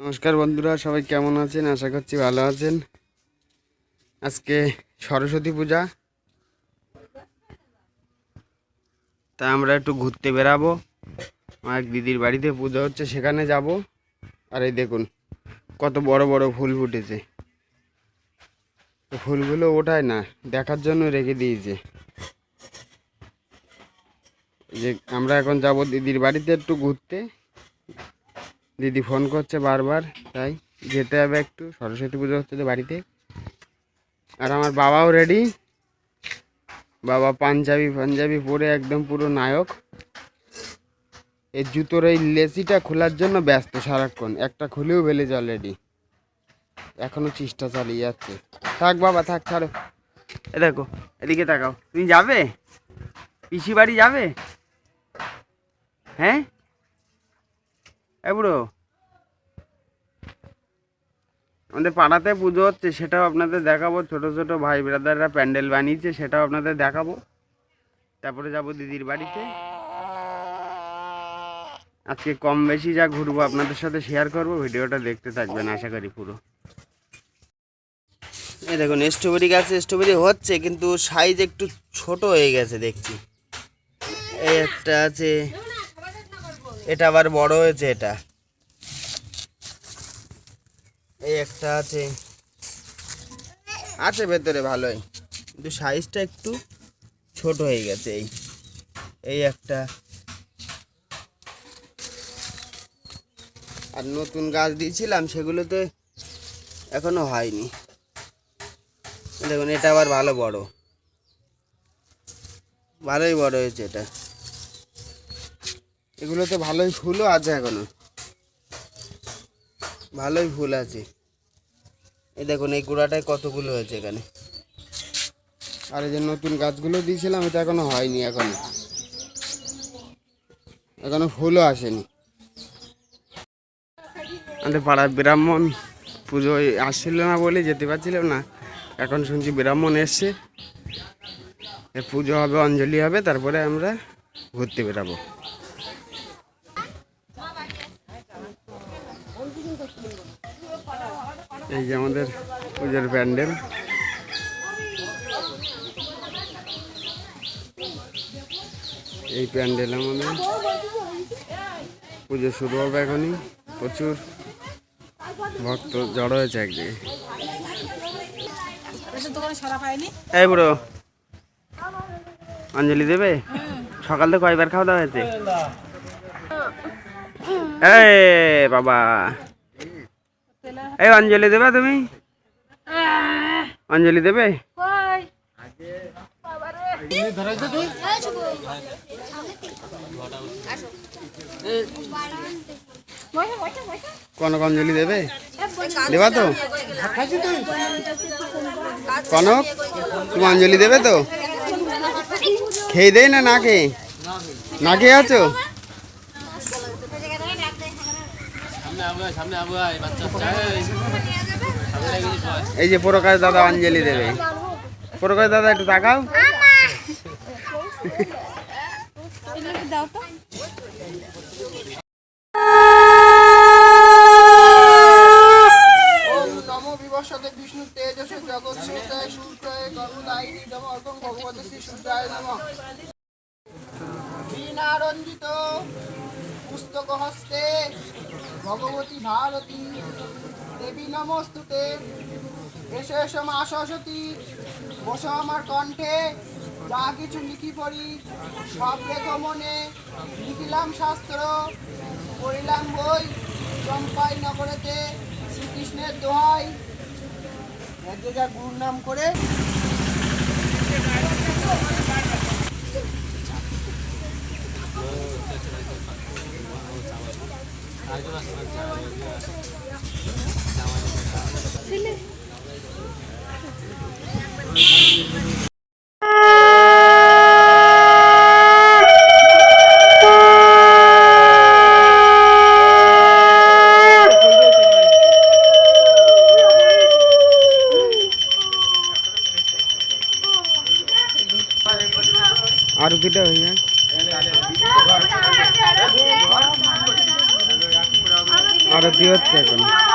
নমস্কার বন্ধুরা, সবাই কেমন আছেন? আশা করছি ভালো আছেন। আজকে সরস্বতী পূজা। তা আমরা একটু ঘুরতে বেরাবো আমার দিদির বাড়িতে পুজো হচ্ছে, সেখানে যাব। আর এই দেখুন, কত বড় বড় ফুল ফুটেছে। ফুলগুলো ওঠায় না, দেখার জন্য রেখে দিয়েছে। যে আমরা এখন যাব দিদির বাড়িতে একটু ঘুরতে। দিদি ফোন করছে বারবার, তাই যেতে হবে একটু। সরস্বতী পুজো হচ্ছে তো বাড়িতে। আর আমার বাবাও রেডি বাবা পাঞ্জাবি পাঞ্জাবি পরে একদম পুরো নায়ক। এই জুতোর এই লেসিটা খোলার জন্য ব্যস্ত সারাক্ষণ। একটা খুলেও ফেলেছে অলরেডি এখনও চেষ্টা চালিয়ে যাচ্ছে। থাক বাবা, থাক, ছাড়ো। এ দেখো, এদিকে তাকাও। তুমি যাবে? পিসি বাড়ি যাবে? হ্যাঁ? এ বুড়ো আমাদের পাড়াতে পুজো হচ্ছে, সেটাও আপনাদের দেখাবো। ছোট ছোট ভাই ব্রাদাররা প্যান্ডেল বানিয়েছে, সেটাও আপনাদের দেখাবো। তারপরে যাব দিদির বাড়িতে। আজকে কম বেশি যা ঘুরবো আপনাদের সাথে শেয়ার করব, ভিডিওটা দেখতে থাকবেন, আশা করি পুরো। এই দেখুন স্ট্রবেরি গাছে স্ট্রবেরি হচ্ছে, কিন্তু সাইজ একটু ছোট হয়ে গেছে, দেখছি। এই একটা আছে, এটা আবার বড় হয়েছে, এটা। এই একটা আছে। আছে ভেতরে ভালোই। কিন্তু সাইজটা একটু ছোট হয়ে গেছে এই। এই একটা। আর নতুন গাছ দিয়েছিলাম, সেগুলোতে এখনও হয়নি। দেখুন, এটা আবার ভালো বড়। ভালোই বড় হয়েছে এটা। এগুলোতে ভালোই ফুলও আছে এখনও। ভালোই ফুল আছে। এই দেখুন, এই গোড়াটায় কতগুলো হয়েছে এখানে? আর এই যে নতুন গাছগুলো দিয়েছিলাম, এটা এখনও হয়নি এখনও। এখনও ফুলও আসেনি। আমাদের পাড়ার ব্রাহ্মণ পুজোয় আসছিল না বলে যেতে পারছিলাম না। এখন শুনছি ব্রাহ্মণ এসছে। পুজো হবে, অঞ্জলি হবে, তারপরে আমরা ঘুরতে বেরাবো। এই যে আমাদের পুজোর প্যান্ডেল। এই প্যান্ডেল আমাদের। পুজো শুরু হবে এখনই প্রচুর ভক্ত জড়ো হয়েছে একদিকে। এই বুড়ো অঞ্জলি দেবে? সকাল থেকে কয়বার খাওয়া দাওয়া হয়েছে? এই বাবা। এই অঞ্জলি দেবে তুমি? অঞ্জলি দেবে? কনক অঞ্জলি দেবে? দেবা তো? কনক তুমি অঞ্জলি দেবে তো? খেয়ে দেয় না না খেয়ে। না খেয়ে আছো? এই যে প্রকাশ দাদা অঞ্জলি দেবে। প্রকাশ দাদা একটু তাকাও। নমো সরস্বতী বসো আমার কণ্ঠে। যা কিছু লিখি পড়ি সব লেখো মনে। লিখিলাম শাস্ত্র পড়িলাম বই। চম্পাই নগরেতে শ্রীকৃষ্ণের দোহাই। এক জায়গায় গুরুর নাম করে। আরতিটা হয়ে যায় আরতি আরতি হচ্ছে এখন এখন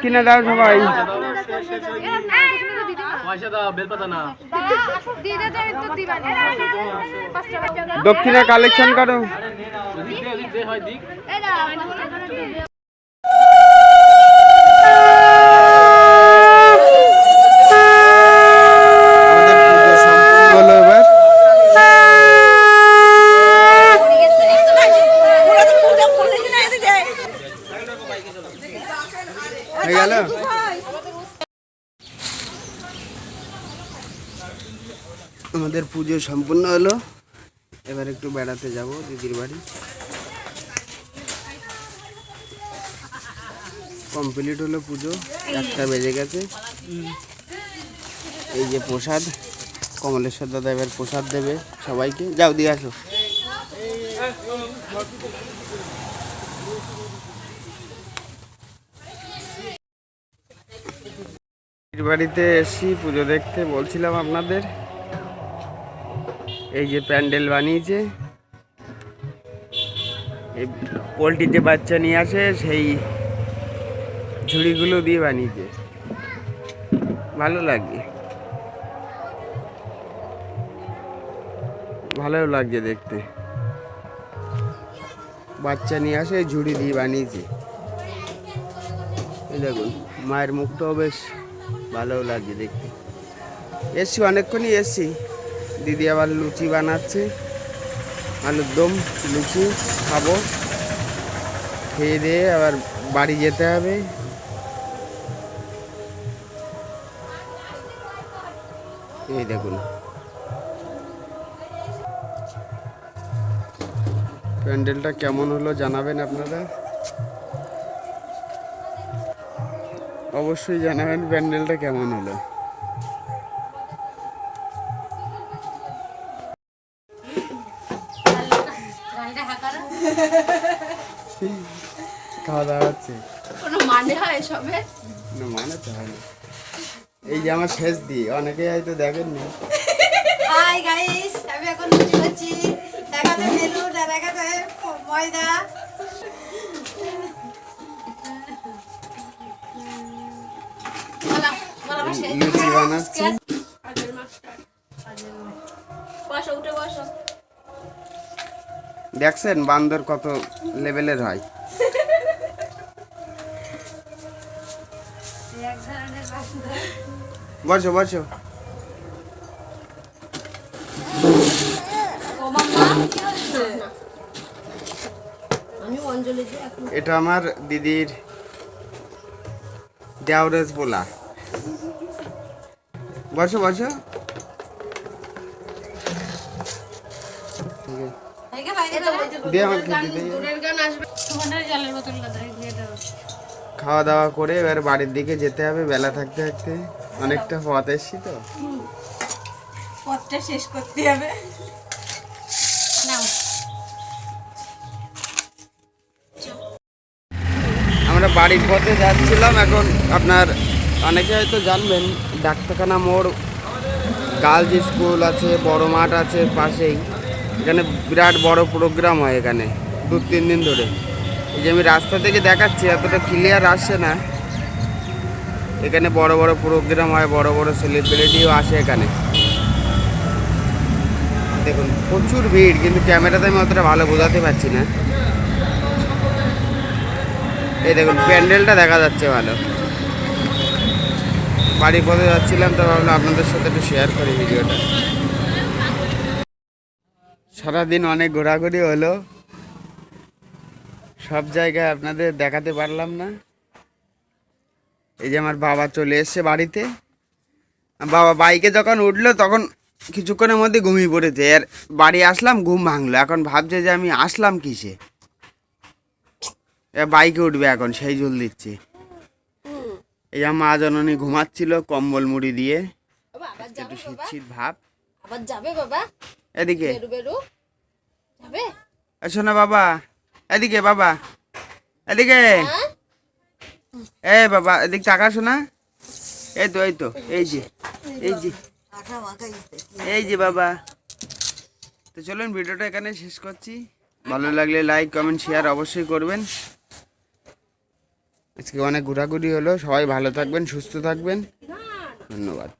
দক্ষিণে দাও সবাই। দক্ষিণে কালেকশন করো ওদিক দে ওদিক দে হয় দিক আমাদের পুজো সম্পূর্ণ হলো এবার হয়ে গেল আমাদের পুজো সম্পূর্ণ হলো। এবার একটু বেড়াতে যাব দিদির বাড়ি। কমপ্লিট হলো পুজো, একটা বেজে গেছে। এই যে প্রসাদ, কমলেশ্বর দাদা এবার প্রসাদ দেবে সবাইকে। যাও, দিয়ে আসো। বাড়িতে এসছি, পুজো দেখতে বলছিলাম আপনাদের। এই যে প্যান্ডেল বানিয়েছে। এই পোলট্রির যে বাচ্চা নিয়ে আসে, সেই ঝুড়িগুলো দিয়ে বানিয়েছে। ভালো লাগে। ভালো লাগছে দেখতে। বাচ্চা নিয়ে আসে, ঝুড়ি দিয়ে বানিয়েছে। দেখুন, মায়ের মুখটাও বেশ ভালো লাগছে দেখতে। এসছি, অনেকক্ষণই এসছি। দিদি আবার লুচি বানাচ্ছে। আলুর দম, লুচি খাব। খেয়ে দিয়ে আবার বাড়ি যেতে হবে। এই দেখুন। প্যান্ডেলটা কেমন হলো জানাবেন আপনারা? অবশ্যই জানাবেন প্যান্ডেলটা কেমন হলো। খাওয়া দাওয়া হচ্ছে। কোনো মানে হয় এসবের না মানে তো হয় না। এই যে আমার শেষ দিয়ে অনেকেই হয়তো দেখেননি। হাই গাইস আমি এখন করছি দেখাতে দেখাতে ময়দা। লুচি বানাচ্ছি। বসো উঠে বসো। দেখছেন বান্দর কত লেভেলের হয়? বসো বসো। এটা আমার দিদির দেওরেজ পোলা বসো বসো। খাওয়া দাওয়া করে এবার বাড়ির দিকে যেতে হবে বেলা থাকতে থাকতে। অনেকটা পথ এসছি তো। পথটা শেষ করতে হবে। আমরা বাড়ির পথে যাচ্ছিলাম এখন আপনার অনেকে হয়তো জানবেন ডাক্তারখানা মোড় গার্লস স্কুল আছে বড় মাঠ আছে পাশেই। এখানে বিরাট বড় প্রোগ্রাম হয় এখানে, দু তিন দিন ধরে। এই যে আমি রাস্তা থেকে দেখাচ্ছি, এতটা ক্লিয়ার আসছে না। এখানে বড় বড় প্রোগ্রাম হয়, বড় বড় সেলিব্রিটিও আসে এখানে। দেখুন, প্রচুর ভিড়, কিন্তু ক্যামেরাতে আমি অতটা ভালো বোঝাতে পারছি না। এই দেখুন, প্যান্ডেলটা দেখা যাচ্ছে ভালো। বাড়ি পথে যাচ্ছিলাম, তো ভাবলাম আপনাদের সাথে একটু শেয়ার করি ভিডিওটা। সারাদিন অনেক ঘোরাঘুরি হলো। সব জায়গায় আপনাদের দেখাতে পারলাম না। এই যে আমার বাবা চলে এসছে বাড়িতে। বাবা বাইকে যখন উঠল তখন কিছুক্ষণের মধ্যে ঘুমিয়ে পড়েছে। আর বাড়ি আসলাম ঘুম ভাঙলো। এখন ভাবছে যে আমি আসলাম কিসে? এ বাইকে উঠবে এখন সেই জল দিচ্ছে। এই আমার মা জননী ঘুমাচ্ছিল কম্বল মুড়ি দিয়ে। একটু শীত শীত ভাব। আবার যাবে বাবা? এদিকে। শোনা বাবা এদিকে বাবা এদিকে। হ্যাঁ? এ বাবা এদিক টাকা শোনা। এই তো এই তো এই যে এই যে। এই যে বাবা। তো চলুন ভিডিওটা এখানে শেষ করছি। ভালো লাগলে লাইক কমেন্ট শেয়ার অবশ্যই করবেন। আজকে অনেক ঘোরাঘুরি হলো। সবাই ভালো থাকবেন সুস্থ থাকবেন। ধন্যবাদ।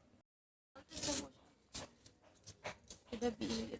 এটা বিয়ে